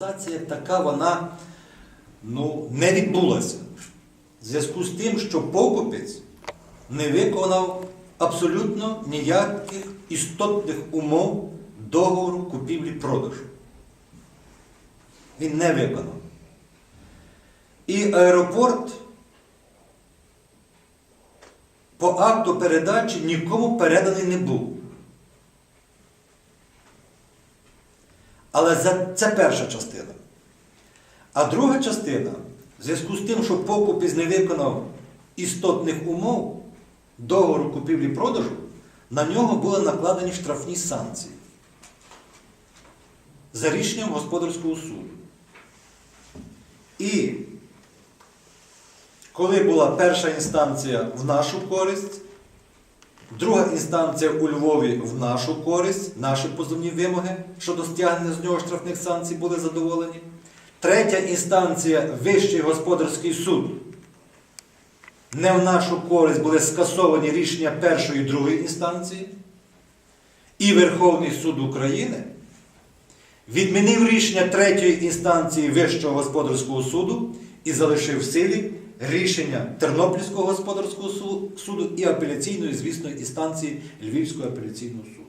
Акція така вона ну, не відбулася. В зв'язку з тим, що покупець не виконав абсолютно ніяких істотних умов договору купівлі-продажу. Він не виконав. І аеропорт по акту передачі нікому переданий не був. Але це перша частина. А друга частина, в зв'язку з тим, що покупець не виконав істотних умов договору купівлі-продажу, на нього були накладені штрафні санкції за рішенням господарського суду. І коли була перша інстанція в нашу користь, Друга інстанція у Львові в нашу користь, наші позовні вимоги щодо стягнення з нього штрафних санкцій були задоволені. Третя інстанція Вищий господарський суд. Не в нашу користь були скасовані рішення першої і другої інстанції. І Верховний суд України відмінив рішення третьої інстанції Вищого господарського суду і залишив в силі рішення Тернопільського господарського суду і апеляційної, звісно, інстанції Львівського апеляційного суду.